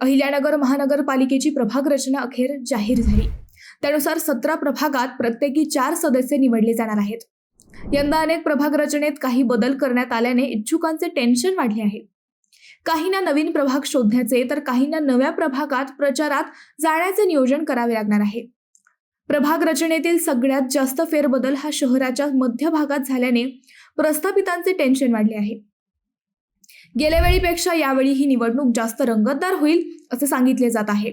अहिल्यानगर महानगरपालिकेची प्रभाग रचना अखेर जाहीर झाली. त्यानुसार सतरा प्रभागात प्रत्येकी चार सदस्य निवडले जाणार आहेत. यंदा अनेक प्रभाग रचनेत काही बदल करण्यात आल्याने इच्छुकांचे टेन्शन वाढले आहे. काहींना नवीन प्रभाग शोधण्याचे तर काहींना नव्या प्रभागात प्रचारात जाण्याचे नियोजन करावे लागणार आहे. प्रभाग रचनेतील सगळ्यात जास्त फेरबदल हा शहराच्या मध्य भागात झाल्याने प्रस्थापितांचे टेन्शन वाढले आहे. गेल्या वेळीपेक्षा यावेळी ही निवडणूक जास्त रंगतदार होईल असे सांगितले जात आहे.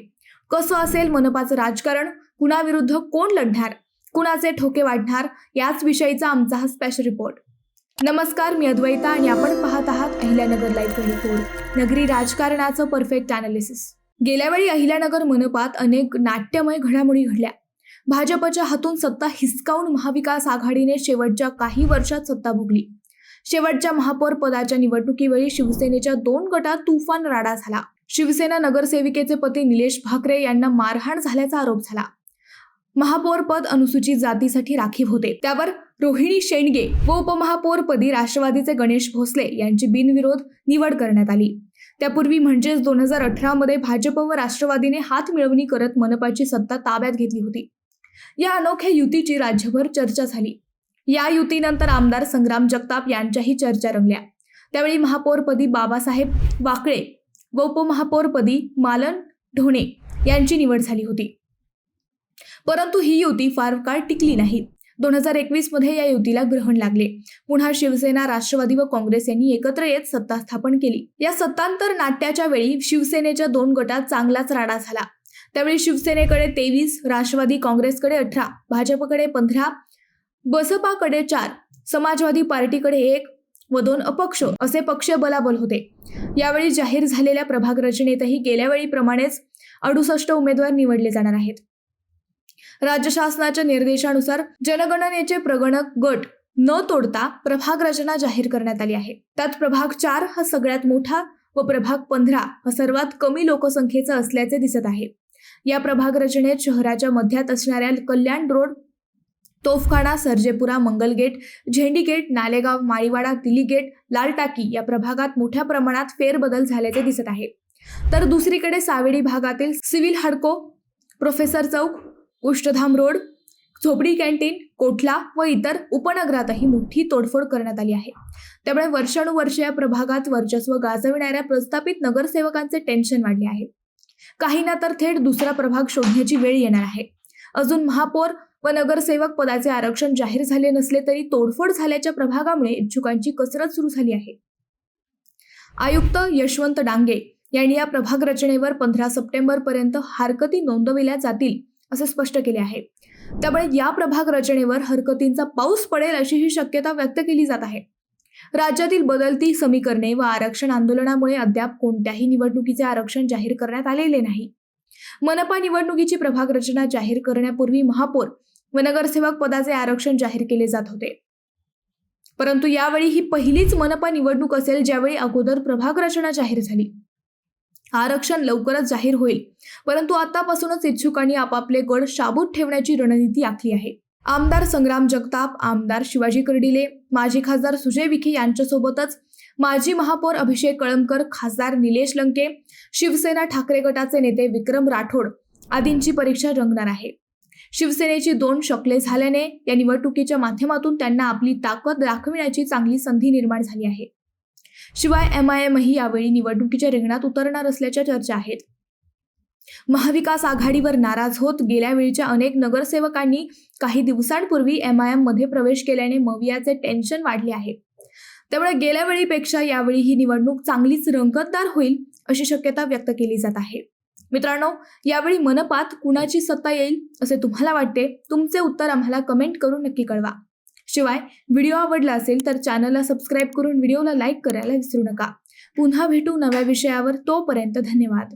कसं असेल मनपाचं राजकारण? कुणाविरुद्ध कोण लढणार? कुणाचे ठोके वाढणार? याच विषयीचा आमचा हा स्पेशल रिपोर्ट नमस्कार मी अद्वैता आणि आपण पाहत आहात अहिल्यानगर लाईव्ह रिपोर्ट नगरी राजकारणाचं परफेक्ट अनालिसिस गेल्या वेळी अहिल्यानगर मनपात अनेक नाट्यमय घडामोडी घडल्या. भाजपच्या हातून सत्ता हिसकावून महाविकास आघाडीने शेवटच्या काही वर्षात सत्ता भोगली. शेवटच्या महापौर पदाच्या निवडणुकीवेळी शिवसेनेच्या दोन गटात तुफान राडा झाला. शिवसेना नगरसेविकेचे पती निलेश भाकरे यांना मारहाण झाल्याचा आरोप झाला. महापौर पद अनुसूचित जातीसाठी राखीव होते. त्यावर रोहिणी शेंडगे व उपमहापौरपदी राष्ट्रवादीचे गणेश भोसले यांची बिनविरोध निवड करण्यात आली. त्यापूर्वी म्हणजेच दोन हजार अठरामध्ये भाजप व राष्ट्रवादीने हात मिळवणी करत मनपाची सत्ता ताब्यात घेतली होती. या अनोख्या युतीची राज्यभर चर्चा झाली. या युतीनंतर आमदार संग्राम जगताप यांच्याही चर्चा रंगल्या. त्यावेळी महापौरपदी बाबासाहेब वाकळे व उपमहापौरपदी मालन ढोणे यांची निवड झाली होती. परंतु ही युती फार काळ टिकली नाही. दोन हजार एकवीसमध्ये या युतीला ग्रहण लागले. पुन्हा शिवसेना राष्ट्रवादी व काँग्रेस यांनी एकत्र येत सत्ता स्थापन केली. या सत्तांतर नाट्याच्या वेळी शिवसेनेच्या दोन गटात चांगलाच राडा झाला. त्यावेळी शिवसेनेकडे तेवीस राष्ट्रवादी काँग्रेसकडे अठरा भाजपकडे पंधरा बसपाकडे चार समाजवादी पार्टीकडे एक व दोन अपक्ष असे पक्ष बलाबल होते. यावेळी जाहीर झालेल्या प्रभाग रचनेतही गेल्या वेळीप्रमाणेच अडुसष्ट उमेदवार निवडले जाणार आहेत. राज्य शासनाच्या निर्देशानुसार जनगणनेचे प्रगणक गट न तोडता प्रभाग रचना जाहीर करण्यात आली आहे. त्यात प्रभाग चार हा सगळ्यात मोठा व प्रभाग पंधरा हा सर्वात कमी लोकसंख्येचा असल्याचे दिसत आहे. या प्रभाग रचनेत शहराच्या मध्यात असणाऱ्या Kalyan road Topkhana Sarjepura Mangalgate Zendi gate Nalegaon Maliwada Delhi gate Laltaki या प्रभागात मोठ्या प्रमाणात फेरबदल झाल्याचे दिसत आहे. तर दुसरीकडे सावेडी भागातील सिव्हिल हडको professor Chowk Kushthadham road Zopadi canteen Kothla व इतर उपनगरातही मोठी तोडफोड करण्यात आली आहे. त्यामुळे वर्षानुवर्षे या प्रभागात वर्चस्व गाजविणाऱ्या प्रस्थापित नगरसेवकांचे टेन्शन वाढले आहे. काहींना तर थेट दुसरा प्रभाग शोधण्याची वेळ येणार आहे. अजून महापौर व नगरसेवक पदाचे आरक्षण जाहीर झाले नसले तरी तोडफोड झाल्याच्या प्रभागामुळे इच्छुकांची कसरत सुरू झाली आहे. आयुक्त यशवंत डांगे यांनी या प्रभाग रचनेवर पंधरा सप्टेंबर पर्यंत हरकती नोंदविल्या जातील असे स्पष्ट केले आहे. त्यामुळे या प्रभाग रचनेवर हरकतींचा पाऊस पडेल अशी ही शक्यता व्यक्त केली जात आहे. राज्यातील बदलती समीकरणे व आरक्षण आंदोलनामुळे अद्याप कोणत्याही निवडणुकीचे आरक्षण जाहीर करण्यात आलेले नाही. मनपा निवडणुकीची प्रभाग रचना जाहीर करण्यापूर्वी महापौर व नगरसेवक पदाचे आरक्षण जाहीर केले जात होते. परंतु यावेळी ही पहिलीच मनपा निवडणूक असेल ज्यावेळी अगोदर प्रभाग रचना जाहीर झाली. आरक्षण लवकरच जाहीर होईल. परंतु आतापासूनच इच्छुकांनी आपापले गड शाबूत ठेवण्याची रणनीती आखली आहे. आमदार संग्राम जगताप आमदार शिवाजी कर्डिले माजी खासदार सुजय विखे यांच्यासोबतच माजी महापौर अभिषेक कळमकर खासदार निलेश लंके शिवसेना ठाकरे गटाचे नेते विक्रम राठोड आदींची परीक्षा रंगणार आहे. शिवसेनेची दोन शकले झाल्याने या निवडणुकीच्या माध्यमातून त्यांना आपली ताकद दाखविण्याची चांगली संधी निर्माण झाली आहे. शिवाय एम आय एमही यावेळी निवडणुकीच्या रिंगणात उतरणार असल्याच्या चर्चा आहेत. महाविकास आघाडीवर नाराज होत गेल्या वेळीच्या अनेक नगरसेवकांनी काही दिवसांपूर्वी एम आय एममध्ये प्रवेश केल्याने मवियाचे टेन्शन वाढले आहे. त्यामुळे गेल्या वेळीपेक्षा यावेळी ही निवडणूक चांगलीच रंगतदार होईल अशी शक्यता व्यक्त केली जात आहे. मित्रांनो यावेळी मनपात कुणाची सत्ता येईल असे तुम्हाला वाटते तुमचे उत्तर आम्हाला कमेंट करून नक्की कळवा. शिवाय व्हिडिओ आवडला असेल तर चॅनलला सबस्क्राईब करून व्हिडिओला लाईक करायला विसरू नका. पुन्हा भेटू नव्या विषयावर तोपर्यंत धन्यवाद.